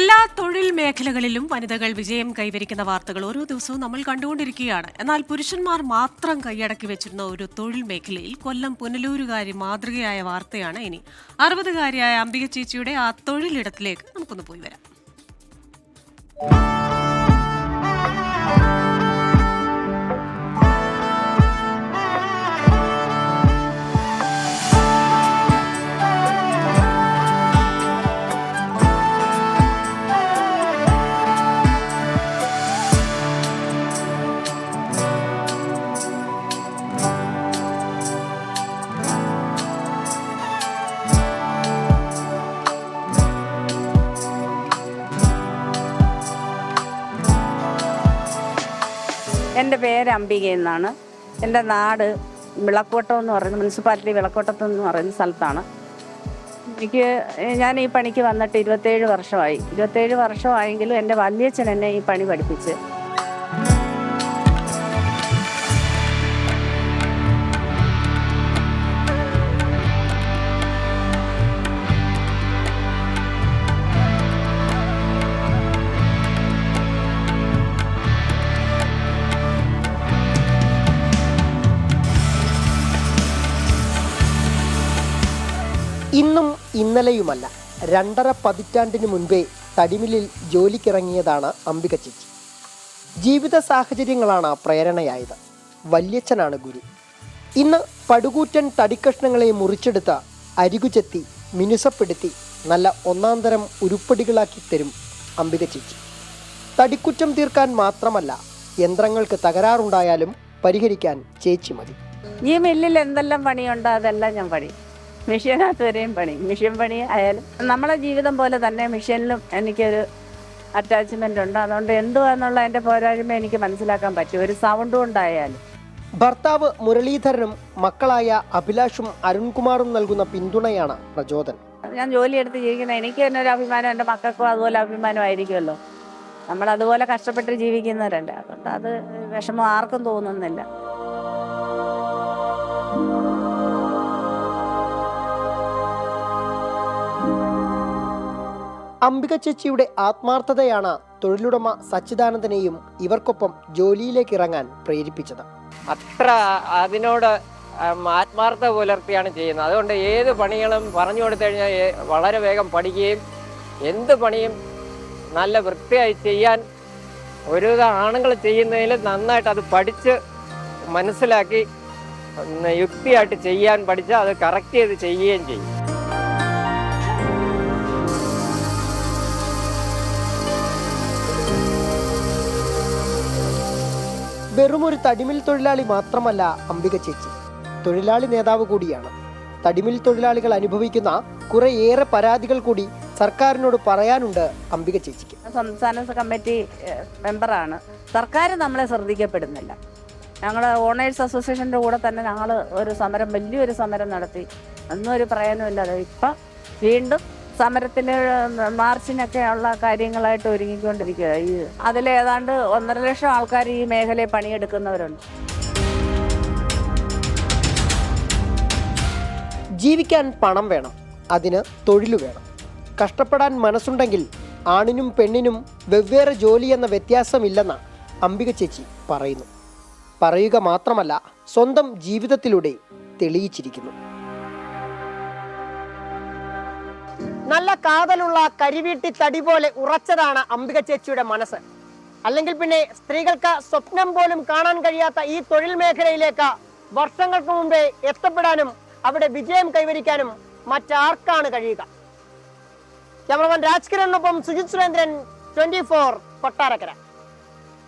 എല്ലാ തൊഴിൽ മേഖലകളിലും വനിതകൾ വിജയം കൈവരിക്കുന്ന വാർത്തകൾ ഓരോ ദിവസവും നമ്മൾ കണ്ടുകൊണ്ടിരിക്കുകയാണ്. എന്നാൽ പുരുഷന്മാർ മാത്രം കൈയടക്കി വെച്ചിരുന്ന ഒരു തൊഴിൽ മേഖലയിൽ കൊല്ലം പുനലൂരുകാരി മാതൃകയായ വാർത്തയാണ് ഇനി. അറുപതുകാരിയായ അംബിക ചേച്ചിയുടെ ആ തൊഴിലിടത്തിലേക്ക് നമുക്കൊന്ന് പോയി വരാം. എന്റെ പേര് അംബിക എന്നാണ്. എന്റെ നാട് വിളക്കോട്ടം എന്ന് പറയുന്ന മുനിസിപ്പാലിറ്റി വിളക്കോട്ടത്ത് എന്ന് പറയുന്ന സ്ഥലത്താണ്. എനിക്ക് ഞാൻ ഈ പണിക്ക് വന്നിട്ട് ഇരുപത്തേഴ് വർഷമായി. ഇരുപത്തേഴ് വർഷമായെങ്കിലും എന്റെ വല്യച്ഛൻ എന്നെ ഈ പണി പഠിപ്പിച്ച് ഇന്നും ഇന്നലെയുമല്ല രണ്ടര പതിറ്റാണ്ടിന് മുൻപേ തടിമില്ലിൽ ജോലിക്കിറങ്ങിയതാണ് അംബിക ചേച്ചി. ജീവിത സാഹചര്യങ്ങളാണ് പ്രേരണയായത്. വല്യച്ഛനാണ് ഗുരു. ഇന്ന് പടുകൂറ്റൻ തടിക്കഷ്ണങ്ങളെ മുറിച്ചെടുത്ത അരികുചെത്തി മിനുസപ്പെടുത്തി നല്ല ഒന്നാം തരം ഉരുപ്പടികളാക്കി തരും അംബിക ചേച്ചി. തടിക്കുറ്റം തീർക്കാൻ മാത്രമല്ല യന്ത്രങ്ങൾക്ക് തകരാറുണ്ടായാലും പരിഹരിക്കാൻ ചേച്ചി മതി. ഈ മില്ലിൽ എന്തെല്ലാം പണിയുണ്ടോ? അതെല്ലാം ഞാൻ പണി മെഷീനകത്ത് വരെയും പണി. മെഷീൻ പണി ആയാലും നമ്മളെ ജീവിതം പോലെ തന്നെ മെഷീനിലും എനിക്കൊരു അറ്റാച്ച്മെന്റ് ഉണ്ട്. അതുകൊണ്ട് എന്തുവാന്നുള്ള എന്റെ പോരായ്മ എനിക്ക് മനസ്സിലാക്കാൻ പറ്റും. ഒരു സൗണ്ട് കൊണ്ടായാലും. ഭർത്താവ് മുരളീധരനും മക്കളായ അഭിലാഷും അരുൺകുമാറും നൽകുന്ന പിന്തുണയാണ് പ്രചോദനം ഞാൻ ജോലിയെടുത്ത് ജീവിക്കുന്ന എനിക്ക് തന്നെ ഒരു അഭിമാനം എന്റെ മക്കൾക്കും അതുപോലെ അഭിമാനമായിരിക്കുമല്ലോ നമ്മൾ അതുപോലെ കഷ്ടപ്പെട്ട് ജീവിക്കുന്നവരല്ലേ. അതുകൊണ്ട് അത് വിഷമം ആർക്കും തോന്നുന്നില്ല. അംബിക ചേച്ചിയുടെ ആത്മാർത്ഥതയാണ് തൊഴിലുടമ സച്ചിദാനന്ദനെയും ഇവർക്കൊപ്പം ജോലിയിലേക്ക് ഇറങ്ങാൻ പ്രേരിപ്പിച്ചത്. അത്ര അതിനോട് ആത്മാർത്ഥ പുലർത്തിയാണ് ചെയ്യുന്നത്. അതുകൊണ്ട് ഏത് പണികളും പറഞ്ഞു കൊടുത്തു കഴിഞ്ഞാൽ വളരെ വേഗം പഠിക്കുകയും എന്ത് പണിയും നല്ല വൃത്തിയായി ചെയ്യാൻ ഒരുവിധ ആണുങ്ങൾ ചെയ്യുന്നതിൽ നന്നായിട്ട് അത് പഠിച്ച് മനസ്സിലാക്കി യുക്തിയായിട്ട് ചെയ്യാൻ പഠിച്ച് അത് കറക്റ്റ് ചെയ്ത് ചെയ്യുകയും ചെയ്യും. വെറുമൊരു തടിമിൽ തൊഴിലാളി മാത്രമല്ല അംബിക ചേച്ചി. തൊഴിലാളി നേതാവ് കൂടിയാണ്. തടിമിൽ തൊഴിലാളികൾ അനുഭവിക്കുന്ന കുറേയേറെ പരാതികൾ കൂടി സർക്കാരിനോട് പറയാനുണ്ട് അംബിക ചേച്ചിക്ക്. സംസ്ഥാന കമ്മിറ്റി മെമ്പറാണ്. സർക്കാർ നമ്മളെ ശ്രദ്ധിക്കപ്പെടുന്നില്ല. ഞങ്ങൾ ഓണേഴ്സ് അസോസിയേഷന്റെ കൂടെ തന്നെ ഞങ്ങൾ ഒരു സമരം വലിയൊരു സമരം നടത്തി. അന്നൊരു ഒരു പ്രയോജനമില്ലാതെ ഇപ്പം വീണ്ടും സമരത്തിന് മാർച്ചിനൊക്കെ ഉള്ള കാര്യങ്ങളായിട്ട് ഒരുങ്ങിക്കൊണ്ടിരിക്കുക ഈ അതിലേതാണ്ട് ഒന്നര ലക്ഷം ആൾക്കാർ ഈ മേഖലയിൽ പണിയെടുക്കുന്നവരുണ്ട്. ജീവിക്കാൻ പണം വേണം അതിന് തൊഴിൽ വേണം. കഷ്ടപ്പെടാൻ മനസ്സുണ്ടെങ്കിൽ ആണിനും പെണ്ണിനും വെവ്വേറെ ജോലി എന്ന വ്യത്യാസമില്ലെന്ന് അംബിക ചേച്ചി പറയുന്നു. പറയുക മാത്രമല്ല സ്വന്തം ജീവിതത്തിലൂടെ തെളിയിച്ചിരിക്കുന്നു. നല്ല കാതലുള്ള കരിവീട്ടി തടി പോലെ ഉറച്ചതാണ് അംബിക ചേച്ചിയുടെ മനസ്സ്. അല്ലെങ്കിൽ പിന്നെ സ്ത്രീകൾക്ക് സ്വപ്നം പോലും കാണാൻ കഴിയാത്ത ഈ തൊഴിൽ മേഖലയിലേക്ക് വർഷങ്ങൾക്ക് മുമ്പേ എത്തപ്പെടാനും അവിടെ വിജയം കൈവരിക്കാനും മറ്റാർക്കാണ് കഴിയുക. ക്യാമറമാൻ രാജ്കിരണിനൊപ്പം സുജിത് സുരേന്ദ്രൻ ട്വന്റി ഫോർ കൊട്ടാരക്കര.